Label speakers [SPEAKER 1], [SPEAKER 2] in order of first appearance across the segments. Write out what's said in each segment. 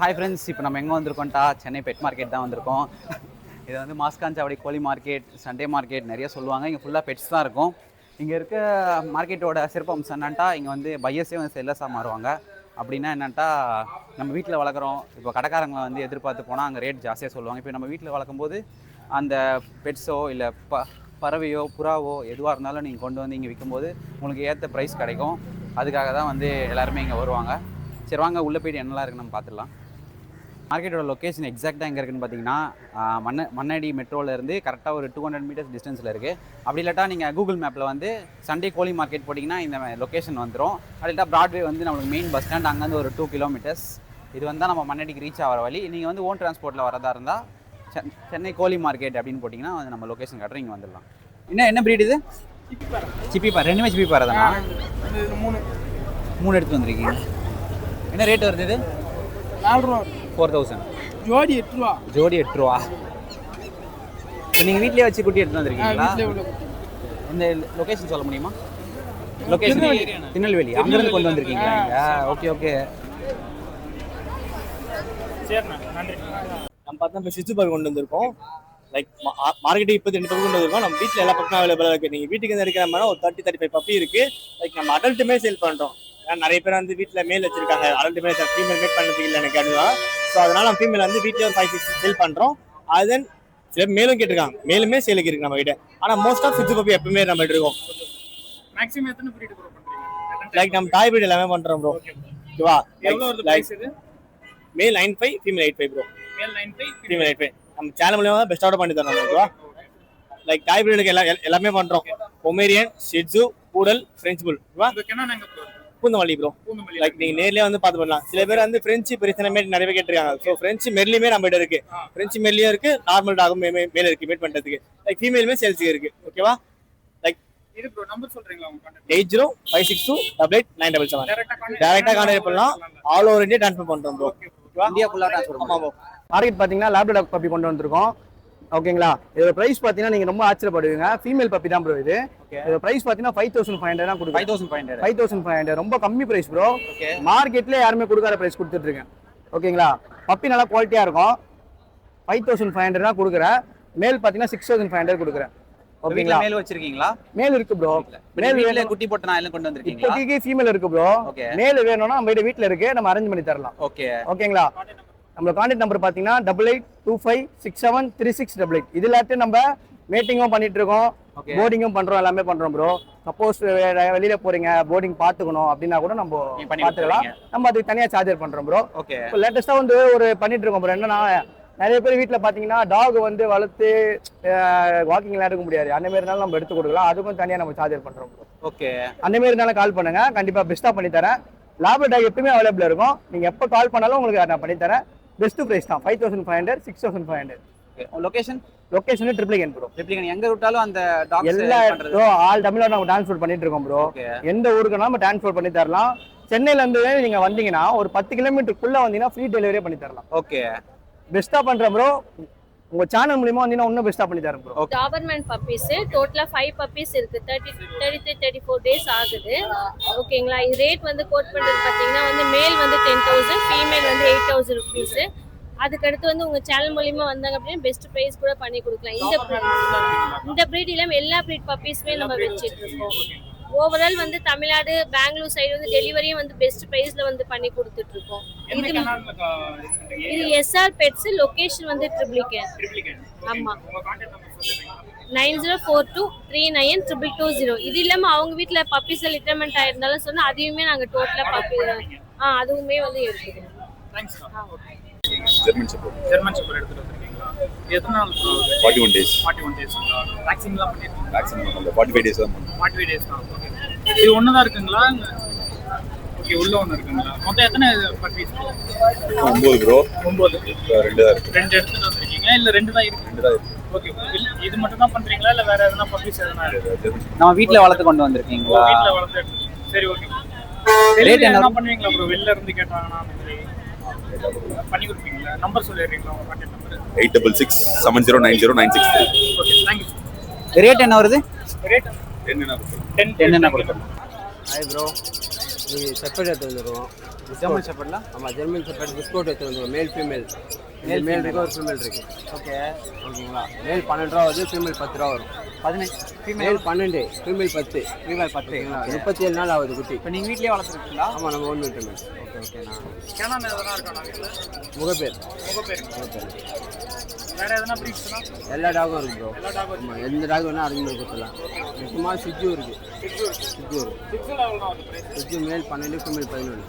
[SPEAKER 1] Hi friends இப்போ நம்ம எங்கே வந்திருக்கோம்ட்டா சென்னை பெட் மார்க்கெட் தான் வந்திருக்கோம். இது வந்து மாஸ்காஞ்சாவடி கோழி மார்க்கெட் சண்டே மார்க்கெட் நிறைய சொல்லுவாங்க. இங்கே ஃபுல்லாக பெட்ஸ் தான் இருக்கும். இங்கே இருக்க மார்க்கெட்டோட சிறப்பம்சம் என்னன்ட்டா இங்கே வந்து பையர்ஸே வந்து செல்லஸாக மாறுவாங்க. அப்படின்னா என்னென்ட்டா நம்ம வீட்டில் வளர்க்குறோம். இப்போ கடைக்காரங்களை வந்து எதிர்பார்த்து போனால் அங்கே ரேட் ஜாஸ்தியாக சொல்லுவாங்க. இப்போ நம்ம வீட்டில் வளர்க்கும்போது அந்த பெட்ஸோ இல்லை ப பறவையோ புறாவோ எதுவாக இருந்தாலும் நீங்கள் கொண்டு வந்து இங்கே விற்கும்போது உங்களுக்கு ஏற்ற ப்ரைஸ் கிடைக்கும். அதுக்காக தான் வந்து எல்லாருமே இங்கே வருவாங்க. சரி வாங்க உள்ளே போய்ட்டு என்னெல்லாம் இருக்குன்னு நம்ம பார்த்துடலாம். மார்க்கெட்டோட லொக்கேஷன் எக்ஸாக்டாக எங்கே இருக்குன்னு பார்த்தீங்கன்னா மண்ண மண்ணடி மெட்ரோல இருந்து கரெக்டாக ஒரு டூ ஹண்ட்ரட் மீட்டர்ஸ் டிஸ்டன்ஸில் இருக்குது அப்படி இல்லாட்டா நீங்கள் கூகுள் மேப்பில் வந்து சண்டே கோழி மார்க்கெட் போட்டிங்கன்னா இந்த லொக்கேஷன் வந்துடும் அப்படி இல்லாட்டா ப்ராட்வே வந்து நம்மளுக்கு மெயின் பஸ் ஸ்டாண்ட் அங்கேருந்து ஒரு டூ கிலோமீட்டர்ஸ் இது வந்து நம்ம மண்ணடிக்கு ரீச் ஆகிற வழி. நீங்கள் வந்து ஓன் டிரான்ஸ்போர்ட்டில் வரதா இருந்தால் சென்- சென்னை கோழி மார்க்கெட் அப்படின்னு போட்டிங்கன்னா வந்து நம்ம லொக்கேஷன் காட்டுறோம் இங்கே வந்துடலாம். என்ன என்ன breed இது? சிப்பிப்பார் ரெண்டுமே சிப்பிப்பார் தானா?
[SPEAKER 2] மூணு.
[SPEAKER 1] மூணு எடுத்து வந்திருக்கீங்க. என்ன ரேட் வருது இது?
[SPEAKER 2] நாலு ரூபா.
[SPEAKER 1] ஃபோர் தௌசண்ட்
[SPEAKER 2] ஜோடி எட்டு ரூபா.
[SPEAKER 1] ஜோடி எட்டு ரூபா. இப்போ நீங்கள் வீட்லயே வச்சு குட்டி எடுத்து வந்திருக்கீங்களா. இந்த லொகேஷன் சொல்ல முடியுமா? லொகேஷன் திருநெல்வேலி. அங்கேருந்து கொண்டு வந்திருக்கீங்களா ஓகே ஓகே.
[SPEAKER 3] நம்ம பார்த்தா இப்போ சிச்சு பர்க் கொண்டு வந்திருக்கோம். லைக் மார்க்கெட்டுக்கு இப்போ ரெண்டு பக்கம் கொண்டு வந்திருக்கோம். நம்ம வீட்டில் எல்லா பக்கம் அவைலபிளாக இருக்குது நீங்கள் வீட்டுக்கு இருக்கிற மாதிரி ஒரு தேர்ட்டி தேர்ட்டி ஃபைவ் பப்பி இருக்குது லைக் நம்ம அடல்ட்டுமே சேல் பண்ணுறோம் ஏன்னா நிறைய பேர் வந்து வீட்டில் மேல் வச்சிருக்காங்க. அடல்ட்டுமே ஃபீமேல் மேட் பண்ணுறதுக்கு இல்லை எனக்கு அதுதான். ஸோ அதனால நம்ம ஃபீமேல் வந்து வீட்டில் ஒரு ஃபைவ் சிக்ஸ் சேல் பண்ணுறோம் அது தென் சில மேலும் கேட்டிருக்காங்க. மேலுமே சேலுக்கு இருக்கு நம்ம கிட்ட. ஆனால் மோஸ்ட் ஆஃப் சிச்சு பப்பி எப்பவுமே நம்ம இருக்கும்.
[SPEAKER 2] மேக்ஸிமம் எத்தனை பிரீட் ப்ரோ பண்றீங்க?
[SPEAKER 3] லைக் நம்ம தாய் வீடு எல்லாமே பண்ணுறோம் ப்ரோ ஓகேவா like male nine five female eight five bro
[SPEAKER 2] male nine five
[SPEAKER 3] female eight five நம்ம சேனல் மூலியமாக பெஸ்ட் ஆர்டர் பண்ணி தரோம் ஓகேவா லைக் டாய் பிரீடுக்கு எல்லா எல்- எல்லாமே பண்றோம். Pomeranian shih tzu poodle French bull
[SPEAKER 2] bro
[SPEAKER 3] Poonamallee bro like நீங்க நேர்லயே வந்து பார்த்து பண்ணலாம். சில பேர் வந்து பிரெஞ்சு பிரச்சனை மேட் நிறைய கேட்டிருக்காங்க. ஸோ பிரெஞ்சு மெர்லியுமே நம்ம கிட்ட இருக்கு.
[SPEAKER 2] ஆ.
[SPEAKER 3] பிரெஞ்சு மெர்லியும் இருக்கு. நார்மல் டாகும் மேல இருக்கு. மேட் பண்றதுக்கு. லைக் ஃபீமேலுமே சேல்ஸுக்கு இருக்கு. ஓகேவா
[SPEAKER 2] இது ப்ரோ நம்பர் சொல்றீங்களா
[SPEAKER 3] eight zero five six two double eight nine double seven
[SPEAKER 2] டைரக்டா கான்டாக்ட்
[SPEAKER 3] டேரக்டா பண்ணலாம். ஆல் ஓவர் இந்தியா ட்ரான்ஸ்ஃபர் பண்றோம் ப்ரோ
[SPEAKER 1] இந்தியா ஃபுல்லாக ட்ரான்ஸ்ஃபர்
[SPEAKER 3] ஆமா ப்ரோ
[SPEAKER 4] மார்க்கெட் பார்த்தீங்கன்னா லேப்டாப் பப்பி கொண்டு வந்திருக்கோம். ஓகேங்களா? இதோட பிரைஸ் பார்த்தீங்கன்னா நீங்கள் ரொம்ப ஆச்சரியப்படுவீங்க. ஃபீமேல் பப்பி தான் ப்ரோ இது. இதோட பிரைஸ் பார்த்தீங்கன்னா ஃபைவ் தௌசண்ட் ஃபைவ் ஹண்ட்ரட் தான்
[SPEAKER 1] five thousand five hundred
[SPEAKER 4] five thousand five hundred ரொம்ப கம்மி பிரைஸ் ப்ரோ மார்க்கெட்ல யாருமே கொடுக்காத பிரைஸ் கொடுத்துட்ருக்கேன். ஓகேங்களா? பப்பி நல்லா குவாலிட்டியாக இருக்கும். ஃபைவ் தௌசண்ட் ஃபைவ் ஹண்ட்ரட் தான் கொடுக்குறேன். மேல் பார்த்தீங்கன்னா சிக்ஸ் தௌசண்ட் ஃபைவ் ஹண்ட்ரட் கொடுக்குறேன்.
[SPEAKER 1] ஓகேங்களா? மேல் வச்சிருக்கீங்களா?
[SPEAKER 4] மேல் இருக்கு ப்ரோ மேல் வேணும்.
[SPEAKER 1] குட்டி போட்டு நான் எல்லாம் கொண்டு வந்திருக்கீங்களா?
[SPEAKER 4] இப்போதைக்கு ஃபீமேல் இருக்கு ப்ரோ மேல் வேணும்னா நம்ம வீட்டில் இருக்கு. நம்ம அரேஞ்ச் பண்ணி தரலாம்.
[SPEAKER 1] ஓகே
[SPEAKER 4] ஓகேங்களா? நம்மளோட கான்டாக்ட் நம்பர் பார்த்தீங்கன்னா double eight two five six seven three six double eight இது எல்லாத்தையும் நம்ம மீட்டிங்கும் பண்ணிட்டு இருக்கோம். போர்டிங்கும் பண்றோம் எல்லாமே பண்றோம் ப்ரோ சப்போஸ் வெளியில போறீங்க போர்டிங் பார்த்துக்கணும் அப்படின்னா கூட நம்ம பார்த்துக்கலாம். நம்ம அதுக்கு தனியா சார்ஜர் பண்றோம் ப்ரோ
[SPEAKER 1] ஓகே
[SPEAKER 4] லேட்டஸ்டா வந்து ஒரு பண்ணிட்டு இருக்கோம் ப்ரோ என்னன்னா நிறைய பேர் வீட்ல பாத்தீங்கன்னா டாக் வந்து வளர்த்து வாக்கிங்லாம் எடுக்க முடியாது. அந்த மாதிரி இருந்தாலும் நம்ம எடுத்து கொடுக்கலாம். அதுக்கும் தனியா நம்ம சார்ஜர் பண்றோம்
[SPEAKER 1] ஓகே
[SPEAKER 4] அந்த மாதிரி இருந்தாலும் கால் பண்ணுங்க. கண்டிப்பா பெஸ்ட்டா பண்ணி தரேன். லேபர் டாக் எப்பவுமே அவைலபிள் இருக்கும். நீங்க எப்போ கால் பண்ணாலும் உங்களுக்கு நான் பண்ணி தரேன். பெஸ்ட் பிரைஸ் தான். Five thousand five hundred six thousand five hundred
[SPEAKER 1] location
[SPEAKER 4] location Triplicane bro
[SPEAKER 1] எப்படி எங்க விட்டாலும் அந்த
[SPEAKER 4] எல்லா இடத்தும் ஆல் தமிழ்நாடு நம்ம டிரான்ஸ்போர்ட் பண்ணிட்டு இருக்கோம் ப்ரோ எந்த ஊருக்குனாலும் நம்ம டிரான்ஸ்போர்ட் பண்ணி தரலாம். சென்னையில இருந்து நீங்க வந்தீங்கன்னா ஒரு பத்து கிலோமீட்டருக்குள்ள வந்தீங்கன்னா ஃப்ரீ டெலிவரியே பண்ணி தரலாம்.
[SPEAKER 1] ஓகே
[SPEAKER 4] பெஸ்ட்டா பண்றேன் ப்ரோ உங்க சேனல் மூலியமா வந்தீங்கன்னா இன்னும் பெஸ்ட்டா பண்ணி தரேன் ப்ரோ
[SPEAKER 5] டாபர்மேன் பப்பீஸ் டோட்டலாக ஃபைவ் பப்பீஸ் இருக்கு thirty thirty three thirty four days ஆகுது. ஓகேங்களா இது ரேட் வந்து கோட் பண்ணுறது பார்த்தீங்கன்னா வந்து மேல் வந்து டென் தௌசண்ட் ஃபீமேல் வந்து எயிட் தௌசண்ட் ருபீஸ் அதுக்கடுத்து வந்து உங்கள் சேனல் மூலியமா வந்தாங்க அப்படின்னு பெஸ்ட் ப்ரைஸ் கூட பண்ணி கொடுக்கலாம். இந்த இந்த ப்ரீட் இல்லாமல் எல்லா ப்ரீட் பப்பீஸுமே நம்ம வச்சுட்டு இருக்கோம். ஓவரால் வந்து தமிழ்நாடு பெங்களூர் சைடு வந்து டெலிவரியும் வந்து பெஸ்ட் ப்ரைஸில் வந்து பண்ணி கொடுத்துட்டு இருக்கோம் இது இது எஸ்ஆர் பெட்ஸ் லொகேஷன் வந்து ட்ரிப்ளிகேன்
[SPEAKER 2] ட்ரிப்ளிகேட்
[SPEAKER 5] ஆமா.
[SPEAKER 2] உங்க கான்டாக்ட் நம்பர் சொல்றீங்களா
[SPEAKER 5] nine zero four two three nine triple two zero. இது இல்லாமல் அவங்க வீட்டில் பப்பீஸில் லிட்டர்மெண்ட் ஆயிருந்தாலும் சொன்னால் அதையுமே நாங்கள் டோட்டலாக பப்பி ஆ அதுவுமே வந்து
[SPEAKER 6] ஜெர்மன்
[SPEAKER 2] ஜெர்மன் எடுத்துட்டு வந்திருக்கீங்களா? எத்தனை நாள்
[SPEAKER 6] forty one days
[SPEAKER 2] forty one வேக்சின்லாம்
[SPEAKER 6] vaccine பண்ணல. ஃபார்ட்டி ஃபைவ் டேஸ் தான்
[SPEAKER 2] ஃபார்ட்டி ஃபைவ் டேஸ் தான். ஓகே இது ஒன்று தான் இருக்குங்களா? ஓகே உள்ள ஒன்று இருக்குங்களா? மொத்தம் எத்தனை பப்பீஸ்
[SPEAKER 6] ஒம்பது ப்ரோ
[SPEAKER 2] ஒம்பது
[SPEAKER 6] ரெண்டு தான் இருக்கு.
[SPEAKER 2] ரெண்டு எடுத்துட்டு வந்திருக்கீங்க? இல்லை ரெண்டு தான் இருக்கு?
[SPEAKER 6] ரெண்டு தான் இருக்கு.
[SPEAKER 2] ஓகே இது மட்டும் தான் பண்றீங்களா? இல்லை வேற எதனா பப்பீஸ் எதனா
[SPEAKER 1] நம்ம வீட்ல வளர்த்து கொண்டு வந்திருக்கீங்களா?
[SPEAKER 2] வீட்டில் வளர்த்து சரி ஓகே. ரேட்
[SPEAKER 1] என்ன?
[SPEAKER 2] பண்ணுவீங்களா ப்ரோ வெளில இருந்து கேட்டாங்கன்னா பண்ணி கொடுப்பீங்களா? நம்பர் சொல்லிடுறீங்களா உங்க contact number
[SPEAKER 6] eight double six seven zero nine zero nine six.
[SPEAKER 2] Okay thank you
[SPEAKER 1] rate என்ன வருது?
[SPEAKER 2] Rate ten
[SPEAKER 1] ten
[SPEAKER 4] hi bro
[SPEAKER 7] இது செப்பரேட் எடுத்து வந்துடுவோம்
[SPEAKER 1] ஜெர்மன் ஷெப்பர்ட்ல
[SPEAKER 7] ஆமாம் ஜெர்மன் செப்பரேட் பிஸ்கோட் எடுத்து வந்துடுவோம் மேல் ஃபீமேல் மேல் மேல் இருக்கு ஒரு ஃபீமேல் இருக்கு.
[SPEAKER 1] ஓகே
[SPEAKER 7] ஓகேங்களா? மேல் பன்னெண்டு ரூபா வருது ஃபீமேல் பத்து ரூபா வரும்.
[SPEAKER 1] பதினஞ்சு ஃபீமேல்
[SPEAKER 7] மேல் பன்னெண்டு ஃபீமேல் பத்து.
[SPEAKER 1] ஃபீமேல் பத்து.
[SPEAKER 7] முப்பத்தி ஏழு நாள் ஆகுது குட்டி.
[SPEAKER 1] இப்போ நீங்கள் வீட்லேயே வளர்த்துருக்கீங்களா?
[SPEAKER 7] ஆமாம் நம்ம ஒன் மீட்டர் மேல்.
[SPEAKER 1] ஓகே ஓகேண்ணா
[SPEAKER 7] முகப்பேர்.
[SPEAKER 2] வேற எதனா ப்ரீட்ஸ்னா
[SPEAKER 7] எல்லா டாகும் இருக்கு ப்ரோ
[SPEAKER 2] எல்லா டாகும்
[SPEAKER 7] ஆமாம் எந்த டாக் வேணால் அரேஞ்ச் கொடுத்துடலாம் முக்கியமாக சிஜு இருக்கு சிஜு இருக்கு
[SPEAKER 2] எவ்வளோ
[SPEAKER 7] சிஜு மேல் பன்னெண்டு ஃபீமேல் பதினொன்று.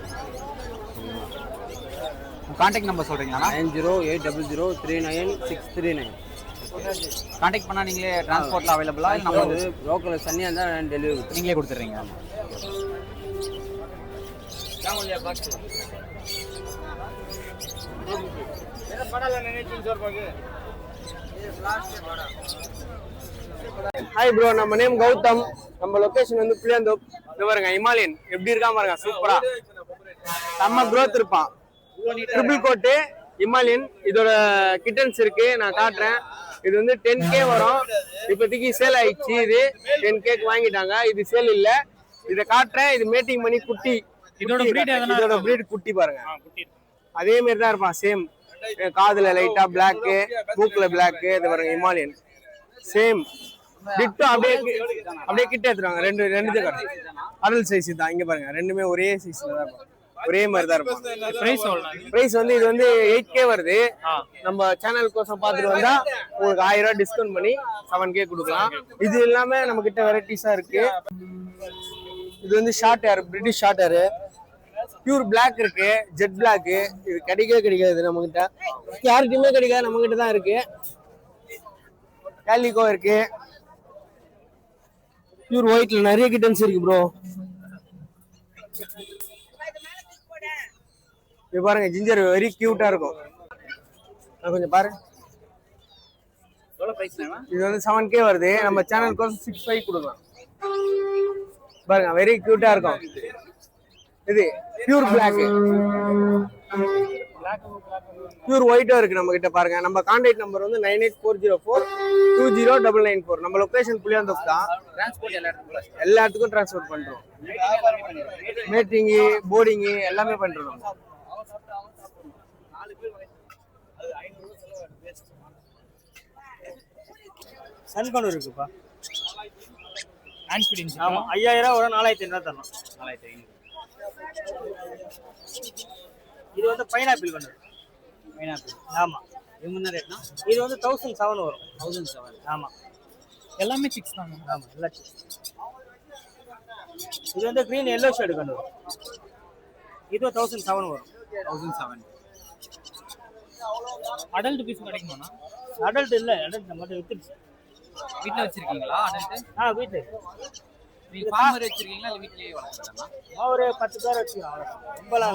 [SPEAKER 1] கான்டாக்ட் நம்பர் சொல்கிறீங்களா
[SPEAKER 7] nine zero eight double zero three nine six three nine.
[SPEAKER 1] Contact பண்ணால் நீங்களே டிரான்ஸ்போர்ட்டில் அவைலபிளா இல்லை நம்ம
[SPEAKER 7] வந்து லோக்கலில் தனியாக இருந்தால் டெலிவரி
[SPEAKER 1] நீங்களே கொடுத்துட்றீங்க
[SPEAKER 8] ஹாய் ப்ரோ நம்ம நேம் கௌதம். நம்ம லொகேஷன் வந்து புளியந்தோப். இது பாருங்க இமாலயன். எப்படி இருக்கா பாருங்க சூப்பரா செம்ம growth இருப்பான். Triple coat Himalayan. இதோட கிட்டன்ஸ் இருக்கு நான் காட்டுறேன். இது வந்து டென் கே வரும். இப்போதைக்கு சேல் ஆயிடுச்சு இது. டென் கேக்கு வாங்கிட்டாங்க. இது சேல் இல்ல. இதை காட்டுறேன். இது மேட்டிங் பண்ணி குட்டி.
[SPEAKER 2] இதோட
[SPEAKER 8] இதோட breed குட்டி பாருங்க. அதே மாதிரி தான் இருப்பான் சேம் காதுல லைட்டா பிளாக் மூக்குல பிளாக் இது பாருங்க இமாலயன் சேம் டிட்டோ அப்படியே அப்படியே கிட்ட எடுத்துருவாங்க ரெண்டு ரெண்டு அடல் சைஸ் தான் இங்க பாருங்க ரெண்டுமே ஒரே சைஸ்ல தான் இருக்கும். ஒரே மாதிரி தான் இருக்கும்.
[SPEAKER 2] ப்ரைஸ்
[SPEAKER 8] பிரைஸ் வந்து இது வந்து எயிட் கே வருது. நம்ம சேனல் கோசம் பார்த்துட்டு வந்தா உங்களுக்கு ஆயிரம் ரூபாய் டிஸ்கவுண்ட் பண்ணி செவன் கே கொடுக்கலாம். இது இல்லாம நம்ம கிட்ட வெரைட்டிஸா இருக்கு. இது வந்து short hair British short hair pure Black இருக்கு ஜெட் Black. இது கிடைக்கவே கிடைக்காது நம்ம கிட்ட யாருக்குமே கிடைக்காது நம்ம கிட்ட தான் இருக்கு. கேலிகோ இருக்கு. பியூர் ஒயிட்ல நிறைய கிட்டன்ஸ் இருக்கு ப்ரோ இது பாருங்க ஜிஞ்சர் வெரி கியூட்டா இருக்கும். கொஞ்சம் பாரு. இது வந்து செவன் கே வருது. நம்ம சேனலுக்கு சிக்ஸ் ஃபைவ் கொடுக்கலாம். பாருங்க வெரி கியூட்டா இருக்கும். இது பியூர் Black. பியூர் ஒயிட்டும் இருக்கு நம்ம கிட்ட பாருங்க. நம்ம கான்டாக்ட் நம்பர் வந்து nine eight four zero four two zero double nine four நம்ம லொகேஷன் புளியாந்தோப் தான்.
[SPEAKER 1] டிரான்ஸ்போர்ட் எல்லா இடத்துக்கும்
[SPEAKER 8] எல்லா இடத்துக்கும் ட்ரான்ஸ்ஃபர் பண்றோம். மேட்டிங்கு போர்டிங்கு எல்லாமே பண்றோம் சன்கனூர் இருக்குப்பா.
[SPEAKER 2] ஹேண்ட் ஃபீடிங்
[SPEAKER 8] ஆமா ஐயாயிரம் ஒரு நாலாயிரத்தி ஐநூறு தரணும்.
[SPEAKER 1] நாலாயிரத்தி ஐநூறு.
[SPEAKER 8] இது வந்து பைனாப்பிள் கொண்டு
[SPEAKER 1] மைனாப்பிள்
[SPEAKER 8] ஆமா.
[SPEAKER 1] இது முன்ன ரேட்னா
[SPEAKER 8] இது வந்து தௌசண்ட் செவன் வரும்.
[SPEAKER 1] தௌசண்ட் செவன்
[SPEAKER 8] ஆமா.
[SPEAKER 2] எல்லாமே சிக்ஸ் தாங்க
[SPEAKER 8] ஆமா எல்லாம் cheap. இது வந்து green எல்லோ ஷேடு கொண்டு வரும் இது தௌசண்ட் செவன் வரும்.
[SPEAKER 1] தௌசண்ட் செவன்
[SPEAKER 2] அடல்ட் பீஸ் கிடைக்குமாண்ணா
[SPEAKER 8] அடல்ட் இல்ல. அடல்ட் மட்டும் வித்துருச்சு
[SPEAKER 1] வீட்டில் வச்சிருக்கீங்களா? அடல்ட்டு
[SPEAKER 8] ஆ வீட்டு
[SPEAKER 1] நீங்கள் ஃபார்ம் வச்சிருக்கீங்களா? இல்லை வீட்லேயே வளர்க்குறதா?
[SPEAKER 8] ஒரு பத்து பேர் வச்சுக்கலாம் அவ்வளவுதான். ரொம்பலாம்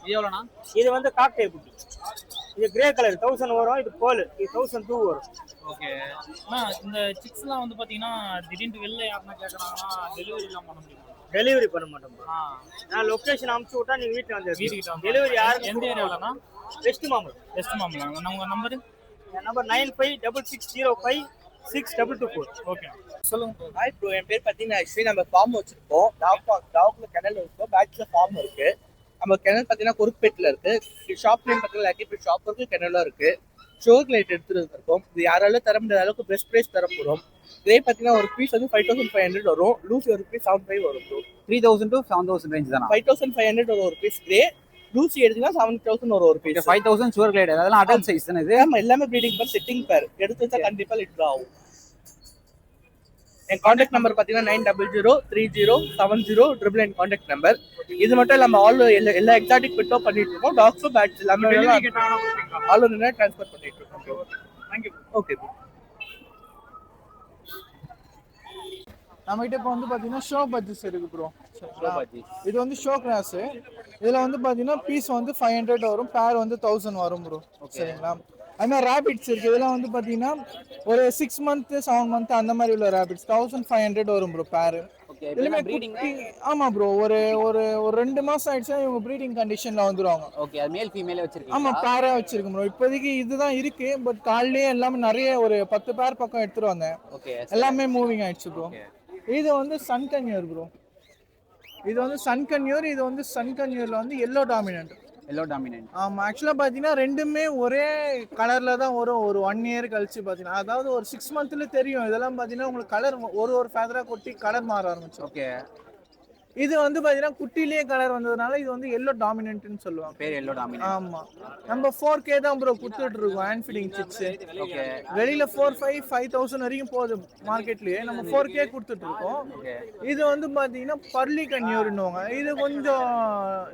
[SPEAKER 1] இது எவ்வளோண்ணா?
[SPEAKER 8] இது வந்து காக்டே குட்டி. இது கிரே கலர் தௌசண்ட் வரும் இது கோல் இது தௌசண்ட் டூ வரும்.
[SPEAKER 2] ஓகே. அண்ணா இந்த சிக்ஸ்லாம் வந்து பார்த்தீங்கன்னா திடீர்னு வெளில யாருன்னா கேட்குறாங்கன்னா டெலிவரிலாம் பண்ண முடியுமா?
[SPEAKER 8] டெலிவரி பண்ண மாட்டோம்
[SPEAKER 2] ஆ.
[SPEAKER 8] நான் லொகேஷன் அமுச்சு விட்டா நீங்க வீட்டுல வந்து
[SPEAKER 2] வீட்டுக்கிட்ட வந்து
[SPEAKER 8] டெலிவரி யாருக்கு
[SPEAKER 2] எந்த ஏரியாவிலண்ணா
[SPEAKER 8] பெஸ்ட் மாம்பழம்
[SPEAKER 2] பெஸ்ட் மாமலாம் உங்கள் number
[SPEAKER 8] number nine five double six zero five six double two four
[SPEAKER 2] okay சொல்லுங்க.
[SPEAKER 9] ஹாய் ப்ரோ என் பேர் பார்த்தீங்கன்னா ஆக்சுவலி நம்ம ஃபார்ம் வச்சிருக்கோம். டாக் டாக்ல கிணல் இருக்கும். பேட்ச்ல ஃபார்ம் இருக்கு. நம்ம கிணல் பார்த்தீங்கன்னா குறுப்பேட்டில் இருக்கு. ஷாப் நேம் பார்த்தீங்கன்னா லக்கி ஷாப் இருக்கு கிணலும் இருக்கு. ஷோர் லைட் எடுத்துட்டு இருக்கோம் இது யாராலும் தர முடியாத அளவுக்கு பெஸ்ட் ப்ரைஸ் தர போகிறோம் இதே பார்த்தீங்கன்னா ஒரு பீஸ் வந்து ஃபைவ் தௌசண்ட் ஃபைவ் ஹண்ட்ரட் வரும். லூசி ஒரு பீஸ் செவன் ஃபைவ் வரும் bro
[SPEAKER 1] three thousand to seven thousand range தானா?
[SPEAKER 9] ஃபைவ் தௌசண்ட் ஃபைவ் ஹண்ட்ரட் வரும் ஒரு பீஸ் கிரே லூசி எடுத்தீங்கன்னா செவன் தௌசண்ட் வரும் ஒரு பீஸ்
[SPEAKER 1] ஃபைவ் தௌசண்ட் சுவர் கிளைட் அதெல்லாம் அடல்ட் சைஸ் தானே இது?
[SPEAKER 9] ஆமா எல்லாமே ப்ரீடிங் பேர் செட்டிங் பேர் எடுத்து வச்சா கண்டிப்பா லிட்டர் ஆகும். என் காண்டாக்ட் நம்பர் பார்த்தீங்கன்னா nine double zero three zero seven zero triple nine contact number இது மட்டும் நம்ம ஆல் எல்லா எல்லா எக்ஸாட்டிக் பிட்டோ பண்ணிட்டு இருக்கோம். டாக்ஸும் பேட்ச் எல்லாமே ஆல் ஒன்று ட்ரான்ஸ்ஃபர் பண்ணிட்டு இருக்கோம்.
[SPEAKER 2] தேங்க்யூ
[SPEAKER 9] ஓகே
[SPEAKER 10] நம்ம கிட்ட இப்போ வந்து பாத்தீங்கன்னா ஷோ பட்ஜெட்ஸ் இருக்கு ப்ரோ இது வந்து ஷோ கிளாஸ் இதுல வந்து பாத்தீங்கன்னா பீஸ் வந்து ஃபைவ் ஹண்ட்ரட் வரும் பேர் வந்து தௌசண்ட் வரும் ப்ரோ சரிங்களா? அது மாதிரி ரேபிட்ஸ் இருக்கு. இதெல்லாம் வந்து பாத்தீங்கன்னா ஒரு சிக்ஸ் மந்த் செவன் மந்த் அந்த மாதிரி உள்ள ரேபிட்ஸ் தௌசண்ட் ஃபைவ் ஹண்ட்ரட் வரும் ப்ரோ பேர் குட்டி ஆமா ப்ரோ ஒரு ஒரு ஒரு ரெண்டு மாசம் ஆயிடுச்சா இவங்க ப்ரீடிங் கண்டிஷன்ல வந்துருவாங்க.
[SPEAKER 1] ஓகே அது மேல் ஃபீமேலே
[SPEAKER 10] ஆமா
[SPEAKER 1] வச்சிருக்கீங்களா
[SPEAKER 10] பேரா வச்சிருக்கோம் ப்ரோ இப்போதைக்கு இதுதான் இருக்கு பட் காலையிலேயே எல்லாமே நிறைய ஒரு பத்து பேர் பக்கம் எடுத்துட்டு வந்தேன்.
[SPEAKER 1] ஓகே
[SPEAKER 10] எல்லாமே மூவிங் ஆயிடுச்சு ப்ரோ. இது வந்து சன் கன்யர் ப்ரோ இது வந்து சன் கன்யூர் இது வந்து சன் கன்யூர்ல வந்து எல்லோ டாமினன்ட்
[SPEAKER 1] எல்லோ டாமினன்ட்
[SPEAKER 10] ஆமா ஆக்சுவலாக பார்த்தீங்கன்னா ரெண்டுமே ஒரே கலர்ல தான் வரும். ஒரு ஒன் இயர் கழிச்சு பார்த்தீங்கன்னா அதாவது ஒரு சிக்ஸ் மந்த்ல தெரியும். இதெல்லாம் பார்த்தீங்கன்னா உங்களுக்கு கலர் ஒரு ஒரு ஃபேதரா கொட்டி கலர் மாற ஆரம்பிச்சிடும்
[SPEAKER 1] ஓகே
[SPEAKER 10] இது வந்து பார்த்தீங்கன்னா குட்டிலேயே கலர் வந்ததுனால இது வந்து எல்லோ டாமினன்ட்னு சொல்லுவாங்க.
[SPEAKER 1] பேர் எல்லோ டாமினன்ட்
[SPEAKER 10] ஆமா. நம்ம ஃபோர் கே தான் ப்ரோ கொடுத்துட்டு இருக்கோம் ஹேண்ட் ஃபீடிங் சிப்ஸ்
[SPEAKER 1] ஓகே
[SPEAKER 10] வெளியில ஃபோர் ஃபைவ் ஃபைவ் தௌசண்ட் வரைக்கும் போகுது மார்க்கெட்லயே நம்ம ஃபோர் கே கொடுத்துட்டு இருக்கோம்.
[SPEAKER 1] ஓகே
[SPEAKER 10] இது வந்து பாத்தீங்கன்னா பர்லி கன்யூர்னுவாங்க இது கொஞ்சம்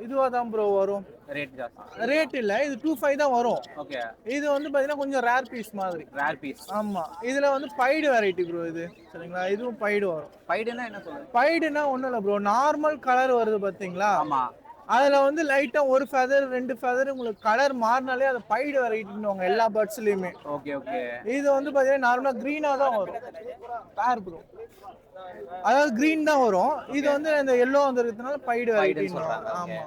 [SPEAKER 10] இதுவா தான் ப்ரோ வரும்.
[SPEAKER 1] ரேட் ஜாஸ்தி.
[SPEAKER 10] ரேட் இல்ல இது டூ ஃபைவ் தான் வரும்.
[SPEAKER 1] ஓகே
[SPEAKER 10] இது வந்து பாத்தீங்கன்னா கொஞ்சம் ரேர் பீஸ் மாதிரி.
[SPEAKER 1] ரேர் பீஸ்
[SPEAKER 10] ஆமா. இதுல வந்து பைடு வெரைட்டி ப்ரோ இது. சரிங்களா? இதுவும் பைடு வரும்.
[SPEAKER 1] பைடுனா என்ன சொல்லுங்க
[SPEAKER 10] பைடுனா ஒண்ணும் இல்ல ப்ரோ நார்மல் கலர் வருது பாத்தீங்களா?
[SPEAKER 1] ஆமா.
[SPEAKER 10] அதுல வந்து லைட்டா ஒரு ஃபெதர் ரெண்டு ஃபெதர் உங்களுக்கு கலர் மாறினாலே அது பைடு வெரைட்டின்னுவாங்க எல்லா பேர்ட்ஸ்லயுமே
[SPEAKER 1] ஓகே ஓகே
[SPEAKER 10] இது வந்து பாத்தீங்கன்னா நார்மலா கிரீனா தான் வரும். பேர் ப்ரோ அதாவது கிரீன் தான் வரும். இது வந்து இந்த எல்லோ வந்துருக்கிறதுனால பைடு வெரைட்டின்னு ஆமா.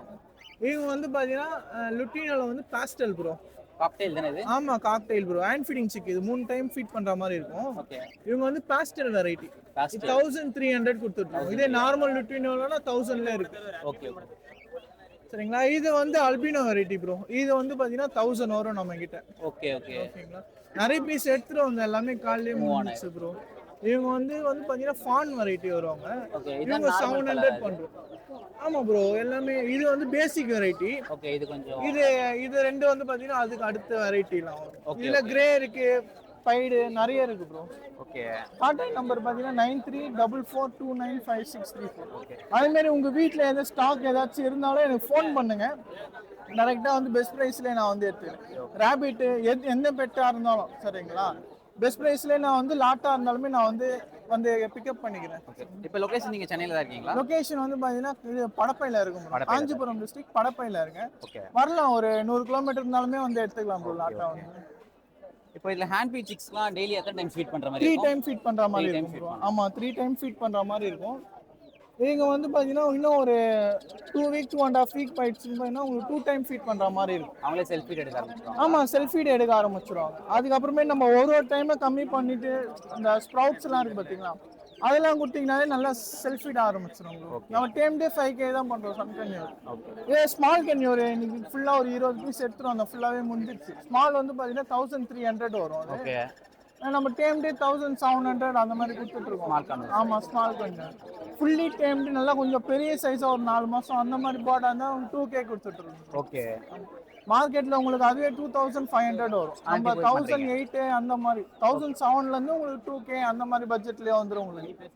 [SPEAKER 10] இவங்க வந்து பாத்தீங்கன்னா லுட்டினால வந்து பாஸ்டல் ப்ரோ
[SPEAKER 1] காக்டெயில் தானே இது?
[SPEAKER 10] ஆமா cocktail bro hand feeding chick இது மூணு டைம் ஃபீட் பண்ற மாதிரி இருக்கும்.
[SPEAKER 1] ஓகே
[SPEAKER 10] இவங்க வந்து pastel variety. Thousand three hundred கொடுத்துருக்கோம் இதே நார்மல் லுட்டினோலனா தௌசண்ட்ல இருக்கு.
[SPEAKER 1] ஓகே
[SPEAKER 10] சரிங்களா? இது வந்து அல்பினோ வெரைட்டி ப்ரோ இது வந்து பாத்தீங்கன்னா தௌசண்ட் வரும் நம்ம கிட்ட
[SPEAKER 1] ஓகே ஓகே
[SPEAKER 10] ஓகேங்களா? நிறைய பீஸ் எடுத்துட்டு வந்தோம் எல்லாமே காலையிலே முடிஞ்சிச்சு ப்ரோ இவங்க வந்து வந்து பாத்தீங்கன்னா ஃபான் வெரைட்டி வருவாங்க.
[SPEAKER 1] ஓகே
[SPEAKER 10] இவங்க செவன் ஹண்ட்ரட் பண்றோம் ஆமா ப்ரோ எல்லாமே இது வந்து பேசிக் வெரைட்டி
[SPEAKER 1] ஓகே இது கொஞ்சம்
[SPEAKER 10] இது இது ரெண்டு வந்து பாத்தீங்கன்னா அதுக்கு அடுத்த வெரைட்டிலாம் வரும். இதுல கிரே இருக்கு பைடு நிறைய இருக்கு ப்ரோ
[SPEAKER 1] ஓகே
[SPEAKER 10] கான்டாக்ட் நம்பர் பார்த்தீங்கன்னா nine three double four two nine five six three four அதே மாதிரி உங்கள் வீட்டில் எதாவது ஸ்டாக் ஏதாச்சும் இருந்தாலும் எனக்கு ஃபோன் பண்ணுங்க. டேரெக்டாக வந்து பெஸ்ட் ப்ரைஸ்லேயே நான் வந்து எடுத்துக்கிறேன். ரேபிட்டு எது எந்த பெட்டாக இருந்தாலும் சரிங்களா? பெஸ்ட் ப்ரைஸ்லேயே நான் வந்து லாட்டாக இருந்தாலுமே நான் வந்து வந்து பிக்கப் பண்ணிக்கிறேன்.
[SPEAKER 1] இப்போ லொகேஷன் நீங்க சென்னையில தான் இருக்கீங்களா?
[SPEAKER 10] லொகேஷன் வந்து பார்த்தீங்கன்னா இது படப்பையில் இருக்கும். காஞ்சிபுரம் டிஸ்ட்ரிக்ட் படப்பையில் இருக்கேன். வரலாம் ஒரு நூறு கிலோமீட்டர் இருந்தாலுமே வந்து எடுத்துக்கலாம் ப்ரோ லாட்டாக வந்து.
[SPEAKER 1] இப்போ இதுல ஹேண்ட் பீட் சிக்ஸ்லாம் டெய்லி எத்தனை டைம் ஃபீட் பண்ற மாதிரி
[SPEAKER 10] த்ரீ டைம் ஃபீட் பண்ற மாதிரி இருக்கும். ஆமா த்ரீ டைம் ஃபீட் பண்ற மாதிரி இருக்கும். நீங்க வந்து பாத்தீங்கன்னா இன்னும் ஒரு two week two and half week போயிடுச்சுன்னு பார்த்தீங்கன்னா உங்களுக்கு டூ டைம் ஃபீட் பண்ற மாதிரி இருக்கும்.
[SPEAKER 1] அவங்களே செல்ஃபி எடுக்க ஆரம்பிச்சிருவாங்க.
[SPEAKER 10] ஆமா செல்ஃபீட் எடுக்க ஆரம்பிச்சிருவாங்க. அதுக்கப்புறமே நம்ம ஒரு ஒரு டைமை கம்மி பண்ணிட்டு இந்த ஸ்ப்ரவுட்ஸ் எல்லாம் இருக்கு பாத்தீங்களா? அதெல்லாம் கொடுத்தீங்கனாலே நல்லா செல்ஃபீட் ஆரம்பிச்சிடும். நம்ம டைம் டே ஃபைவ் கே தான் பண்றோம் சன் கன்யூர் இதே ஸ்மால் கன்யூர் இன்னைக்கு ஃபுல்லா ஒரு இருபது பீஸ் எடுத்துரும் அந்த ஃபுல்லாவே முடிஞ்சிருச்சு. ஸ்மால் வந்து பாத்தீங்கன்னா தௌசண்ட் த்ரீ ஹண்ட்ரட் வரும். நம்ம டேம்டே தௌசண்ட் செவன் ஹண்ட்ரட் அந்த மாதிரி கொடுத்துட்டு இருக்கோம் ஆமா ஸ்மால் கொஞ்சம் ஃபுல்லி டேம்டு நல்லா கொஞ்சம் பெரிய சைஸா ஒரு நாலு மாசம் அந்த மாதிரி போட்டா இருந்தா டூ கே கொடுத்துட்டு இருக்கோம்
[SPEAKER 1] ஓகே
[SPEAKER 10] மார்க்கெட்ல உங்களுக்கு அதுவே டூ தௌசண்ட் ஃபைவ் ஹண்ட்ரட் வரும். நம்ம தௌசண்ட் எயிட் அந்த மாதிரி தௌசண்ட் செவன்ல இருந்து உங்களுக்கு டூ கே அந்த மாதிரி பட்ஜெட்லயே வந்துரும் உங்களுக்கு.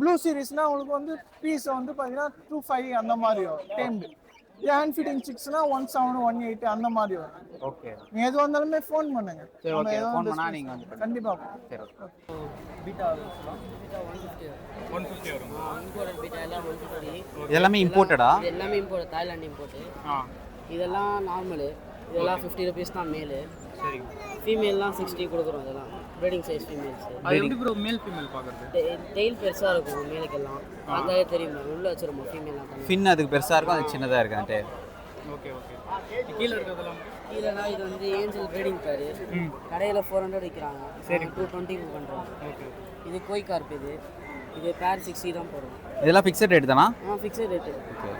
[SPEAKER 10] ப்ளூ சீரிஸ்னா உங்களுக்கு வந்து பீஸ் வந்து பாத்தீங்கன்னா டூ ஃபைவ் அந்த மாதிரி வரும் டேம்டு ஹேண்ட் ஃபிட்டிங் சிக்ஸ்னா ஒன் செவன் ஒன் எயிட் அந்த மாதிரி வரும்.
[SPEAKER 1] ஓகே
[SPEAKER 10] நீங்க எது வந்தாலுமே ஃபோன் பண்ணுங்க.
[SPEAKER 1] சரி ஓகே ஃபோன் பண்ணா நீங்க வந்து பண்ணுங்க.
[SPEAKER 10] கண்டிப்பா.
[SPEAKER 1] சரி okay.
[SPEAKER 2] ஒன் ஃபிஃப்டி வரும்.
[SPEAKER 11] இம்போர்ட் பீட்டா எல்லாம் ஒன் ஃபிஃப்டி
[SPEAKER 1] எல்லாமே இம்போர்ட்டடா
[SPEAKER 11] இது எல்லாமே இம்போர்ட் தாய்லாந்து இம்போர்ட்டு
[SPEAKER 2] ஆ.
[SPEAKER 11] இதெல்லாம் நார்மலு இதெல்லாம் ஃபிஃப்டி ருபீஸ் தான் மேலு
[SPEAKER 2] சரிங்க
[SPEAKER 11] ஃபீமேல்லாம் சிக்ஸ்டி கொடுக்குறோம் இதெல்லாம். ப்ரீடிங் சைஸ் ஃபீமேல்ஸ்
[SPEAKER 2] அது எப்படி ப்ரோ மேல் ஃபீமேல் பார்க்குறது
[SPEAKER 11] டெய்ல் பெருசாக இருக்கும் மேலுக்கெல்லாம் பார்த்தாலே தெரியும் உள்ள வச்சிருப்போம் ஃபீமேலாம் தனியாக
[SPEAKER 1] ஃபின் அதுக்கு பெருசா இருக்கும் அது சின்னதா இருக்கு அந்த tail.
[SPEAKER 2] ஓகே ஓகே கீழே இருக்கிறதெல்லாம்?
[SPEAKER 11] கீழேனா இது வந்து ஏஞ்சல் ப்ரீடிங் பேரு கடையில் ஃபோர் ஹண்ட்ரட் விற்கிறாங்க சரி. டூ டுவெண்ட்டிக்கு பண்ணுறோம்
[SPEAKER 2] ஓகே
[SPEAKER 11] இது கோய் கார்ப் இது. இது பேர் சிக்ஸ்டி தான் போடுறோம்
[SPEAKER 1] இதெல்லாம் ஃபிக்ஸட் ரேட் தானா?
[SPEAKER 11] ஆ ஃபிக்ஸட் ரேட்டு
[SPEAKER 1] ஓகே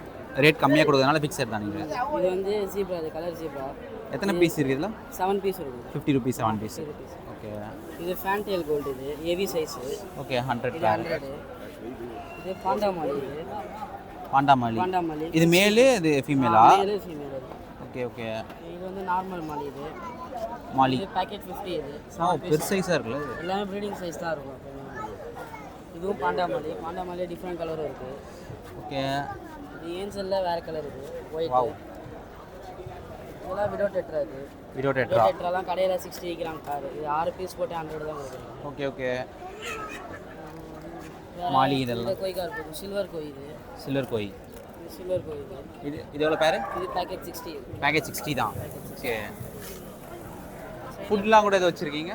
[SPEAKER 1] ரேட் கம்மியாக கொடுக்கறதுனால ஃபிக்ஸட் தான் நீங்கள்
[SPEAKER 11] இது வந்து ஜீப்ரா இது கலர் ஜீப்ரா
[SPEAKER 1] எத்தனை பீஸ் இருக்குது இதில்?
[SPEAKER 11] செவன் பீஸ் இருக்கும்
[SPEAKER 1] fifty rupees seven piece. Okay.
[SPEAKER 11] இது ஃபேன்டெயில் கோல்டு இது ஹெவி சைஸு
[SPEAKER 1] ஓகே ஹண்ட்ரட்
[SPEAKER 11] இது ஹண்ட்ரடு இது பாண்டாமாலி இது.
[SPEAKER 1] பாண்டாமல்லி
[SPEAKER 11] பாண்டாமாலி
[SPEAKER 1] இது மேலு இது ஃபீமேலா
[SPEAKER 11] மேலு ஃபீமேல்
[SPEAKER 1] ஓகே ஓகே.
[SPEAKER 11] இது வந்து நார்மல் மாலி இது.
[SPEAKER 1] மாலி
[SPEAKER 11] இது பேக்கெட் ஃபிஃப்டி இது.
[SPEAKER 1] ஓ பெரு சைஸாக இருக்குல்ல
[SPEAKER 11] எல்லாமே ப்ரீடிங் சைஸ் தான் இருக்கும் இதுவும் பாண்டாமாலி பாண்டாமாலி டிஃப்ரெண்ட் கலரும் இருக்குது
[SPEAKER 1] ஓகே.
[SPEAKER 11] இது ஏஞ்சலில் வேறு கலர் இருக்குது ஒயிட் இதெல்லாம் விடோ டெட்ரா இது விடோ டெட்ராலாம் கடையில் சிக்ஸ்டி விற்கிறாங்க கார் இது ஆறு பீஸ் போட்டு ஹண்ட்ரட் தான் கொடுக்குறோம்
[SPEAKER 1] ஓகே ஓகே மாலி இதெல்லாம்.
[SPEAKER 11] கோய் கார் இருக்குது சில்வர் கோய் இது
[SPEAKER 1] சில்வர் கோய்
[SPEAKER 11] இது சில்வர் கோய் இது
[SPEAKER 1] இது இது எவ்வளோ பேர்?
[SPEAKER 11] இது பேக்கெட் சிக்ஸ்டி
[SPEAKER 1] பேக்கேஜ் சிக்ஸ்டி தான். ஓகே ஃபுட்லாம் கூட எது வச்சுருக்கீங்க?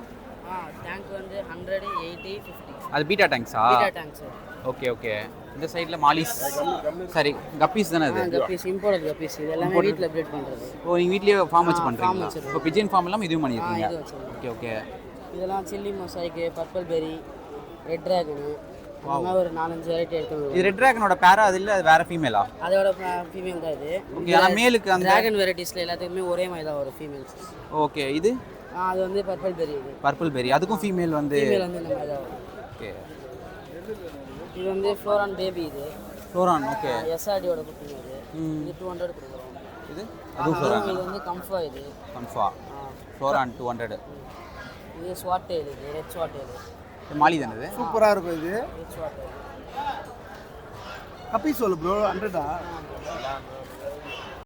[SPEAKER 11] ஆ டேங்க் வந்து ஹண்ட்ரட் எயிட்டி ஃபிஃப்டி
[SPEAKER 1] அது betta டேங்க்ஸா
[SPEAKER 11] betta tank sir
[SPEAKER 1] okay okay இந்த சைடில் மாலிஸ். சரி கப்பீஸ் தானே அது?
[SPEAKER 11] கப்பீஸ் இம்போர்ட் கப்பீஸ் இது எல்லாமே வீட்டில் ப்ரீட் பண்ணுறது
[SPEAKER 1] ஓ நீங்கள் வீட்லேயே ஃபார்ம் வச்சு
[SPEAKER 11] வச்சிருக்கோம்.
[SPEAKER 1] இப்போ பிஜின் ஃபார்ம் எல்லாம் இதுவும் பண்ணியிருக்கீங்க. ஓகே ஓகே
[SPEAKER 11] இதெல்லாம் சில்லி மொசாய்க்கு பர்பிள் பெரி ரெட் ட்ராகனு ஒரு நாலஞ்சு வெரைட்டி எடுத்து
[SPEAKER 1] இது ரெட் டிராகனோட பேரா அது இல்லை அது வேற ஃபீமேலா
[SPEAKER 11] அதோட ஃபீமேல் தான் இது.
[SPEAKER 1] ஓகே ஆனால் மேலுக்கு அந்த
[SPEAKER 11] டிராகன் வெரைட்டிஸில் எல்லாத்துக்குமே ஒரே மாதிரி தான் வரும் ஃபீமேல்ஸ்
[SPEAKER 1] ஓகே இது?
[SPEAKER 11] அது வந்து பர்பிள் பெரி இது.
[SPEAKER 1] பர்பிள் பெரி அதுக்கும் ஃபீமேல் வந்து
[SPEAKER 11] ஃபீமேல் வந்து இந்த மாதிரி தான்
[SPEAKER 1] ஓகே
[SPEAKER 11] இது வந்து ஃப்ளோரான் பேபி இது.
[SPEAKER 1] ஃப்ளோரான் ஓகே
[SPEAKER 11] எஸ்ஆர்டியோட குட்டிங்க இது. இது டூ ஹண்ட்ரட் கொடுக்குறோம்.
[SPEAKER 1] இது? அதுவும் ஃப்ளோரான்
[SPEAKER 11] இது வந்து கம்ஃபா இது.
[SPEAKER 1] கன்ஃபா ஃப்ளோரான் டூ ஹண்ட்ரட்
[SPEAKER 11] இது ஸ்வாட் டெயில் இது ரெட் ஸ்வாட் டெயில்
[SPEAKER 1] மாலி தானே இது?
[SPEAKER 10] சூப்பராக இருக்கும் இது.
[SPEAKER 11] ரெட் ஸ்வாட் டெயில்
[SPEAKER 10] கப்பி சொல்லு ப்ரோ ஹண்ட்ரடா